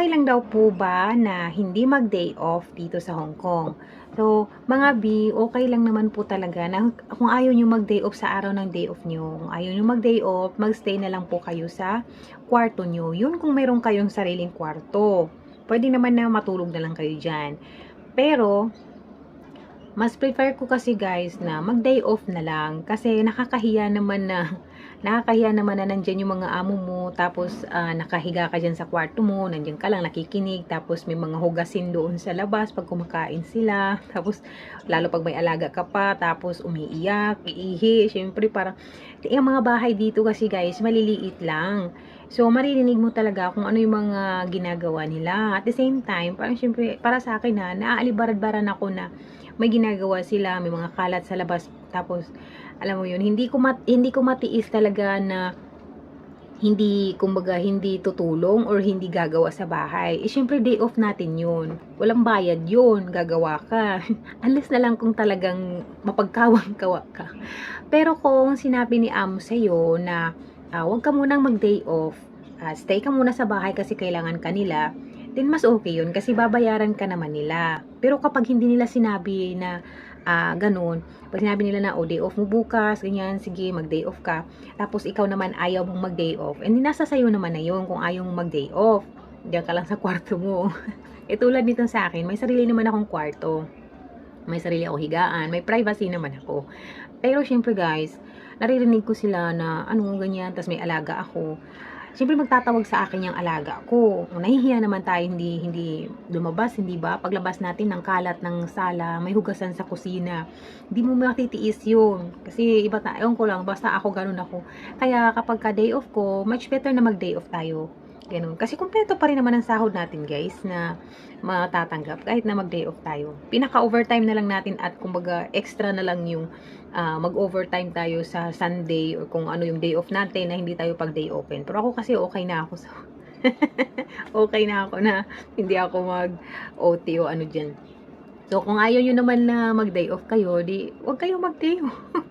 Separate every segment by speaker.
Speaker 1: okay lang daw po ba na hindi mag-day off dito sa Hong Kong? So, mga B, okay lang naman po talaga na kung ayaw nyo mag-day off sa araw ng day off nyo, kung ayaw nyo mag-day off, mag-stay na lang po kayo sa kwarto nyo. Yun kung mayroon kayong sariling kwarto. Pwede naman na matulog na lang kayo dyan. Pero, mas prefer ko kasi guys na mag-day off na lang. Kasi nakakahiya naman na nakakahiya naman na nandyan yung mga amo mo. Tapos ah, nakahiga ka dyan sa kwarto mo nandyan ka lang nakikinig. Tapos may mga hugasin doon sa labas pag kumakain sila. Tapos lalo pag may alaga ka pa tapos umiiyak, iihi. Syempre parang yung mga bahay dito kasi guys maliliit lang. So, maririnig mo talaga kung ano yung mga ginagawa nila. At the same time, parang syempre, para sa akin na, naaalibarad-baran ako na may ginagawa sila, may mga kalat sa labas. Tapos, alam mo yun, hindi ko, mat, hindi ko matiis talaga na hindi, kumbaga, hindi tutulong or hindi gagawa sa bahay. Eh, syempre, day off natin yun. Walang bayad yun, gagawa ka. Unless na lang kung talagang mapagkawang-kawa ka. Pero kung sinabi ni Amo sa'yo na ah, wag ka munang mag-day off, ah, stay ka muna sa bahay kasi kailangan kanila, then mas okay yun kasi babayaran ka naman nila. Pero kapag hindi nila sinabi na ah, ganun, pag sinabi nila na, oh, day off mo bukas, ganyan, sige, mag-day off ka, tapos ikaw naman ayaw mong mag-day off, and nasa sayo naman na yun kung ayaw mong mag-day off. Diyan ka lang sa kwarto mo. e tulad nito sa akin, may sarili naman akong kwarto. May sarili ako higaan, may privacy naman ako. Pero syempre guys, naririnig ko sila na ano ganyan, tas may alaga ako. Siyempre magtatawag sa akin yung alaga ko. Nahihiya naman tayo hindi hindi lumabas, hindi ba? Paglabas natin ng kalat ng sala, may hugasan sa kusina. Hindi mo matitiis yun. Kasi iba ta, ewan ko lang, basta ako ganun ako. Kaya kapag ka day off ko, much better na mag day off tayo. Ganun. Kasi kumpleto pa rin naman ang sahod natin guys na matatanggap kahit na mag day off tayo. Pinaka-overtime na lang natin at kumbaga extra na lang yung ah, mag-overtime tayo sa Sunday or kung ano yung day off natin na hindi tayo pag day open. Pero ako kasi okay na ako sa okay na ako na hindi ako mag OT o ano dyan. So kung ayaw nyo naman na mag day off kayo, di wag kayong mag day off.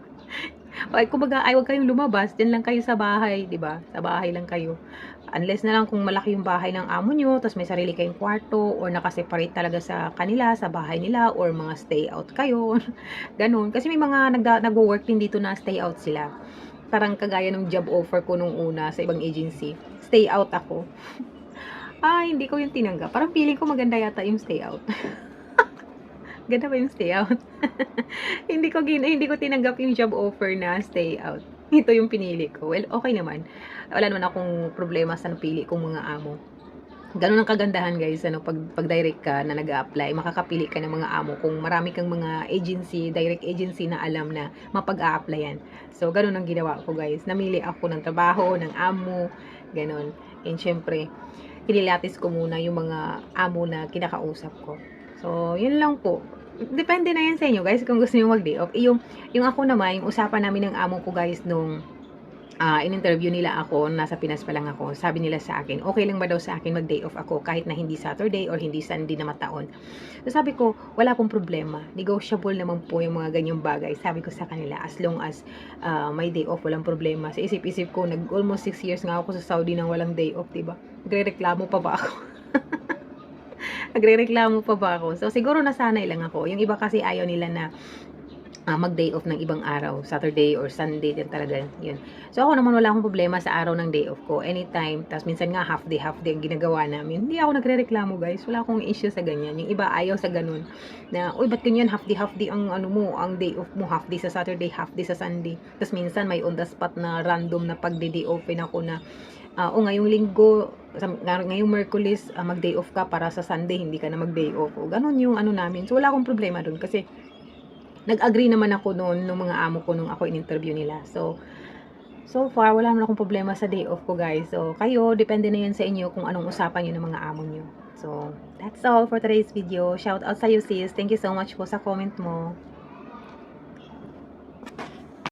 Speaker 1: Ay, kumbaga, ay, wag kayong lumabas. Diyan lang kayo sa bahay, di ba? Sa bahay lang kayo. Unless na lang kung malaki yung bahay ng amo nyo, tapos may sarili kayong kwarto, or nakaseparate talaga sa kanila, sa bahay nila, or mga stay out kayo. Ganun. Kasi may mga nagwo-work din dito na stay out sila. Parang kagaya ng job offer ko nung una sa ibang agency. Stay out ako. Ay, hindi ko yung tinanggap. Parang feeling ko maganda yata yung stay out. Ganda ba yung stay out? hindi ko gin hindi ko tinanggap yung job offer na stay out. Ito yung pinili ko. Well, okay naman. Wala naman akong problema sa napili kong mga amo. Ganun ang kagandahan guys, ano, pag, pag direct ka na nag apply makakapili ka ng mga amo kung marami kang mga agency, direct agency na alam na mapag-a-applyan. So, ganun ang ginawa ko guys. Namili ako ng trabaho, ng amo, ganun. And syempre, kinilatis ko muna yung mga amo na kinakausap ko. So, yun lang po depende na yan sa inyo guys kung gusto niyo mag-day off. Yung, yung ako naman, yung usapan namin ng amo ko guys nung ah in-interview nila ako, nasa Pinas pa lang ako, sabi nila sa akin, okay lang ba daw sa akin mag-day off ako kahit na hindi Saturday or hindi Sunday na mataon. So sabi ko, wala pong problema. Negotiable naman po yung mga ganyang bagay. Sabi ko sa kanila, as long as ah, may day off, walang problema. Sa isip-isip ko, nag almost 6 years nga ako sa Saudi nang walang day off, diba? Nagre-reklamo pa ba ako? Nagre-reklamo pa ba ako? So, siguro nasanay lang ako. Yung iba kasi ayaw nila na ah, mag-day off ng ibang araw. Saturday or Sunday din talaga. Yun. So, ako naman wala akong problema sa araw ng day off ko. Anytime. Tapos, minsan nga half day, half day ang ginagawa namin. Hindi ako nagre-reklamo, guys. Wala akong issue sa ganyan. Yung iba ayaw sa ganun. Na, uy, ba't ganyan? Half day, half day ang ano mo, ang day off mo. Half day sa Saturday, half day sa Sunday. Tapos, minsan may on the spot na random na pag-day open ako na ah, o ngayong linggo, ngayong Merkulis, ah, mag-day off ka para sa Sunday, hindi ka na mag-day off. O, ganun yung ano namin. So, wala akong problema dun kasi nag-agree naman ako noon nung mga amo ko nung ako in-interview nila. So, so far, wala naman akong problema sa day off ko, guys. So, kayo, depende na yan sa inyo kung anong usapan nyo ng mga amo nyo. So, that's all for today's video. Shout out sa iyo, sis. Thank you so much po sa comment mo.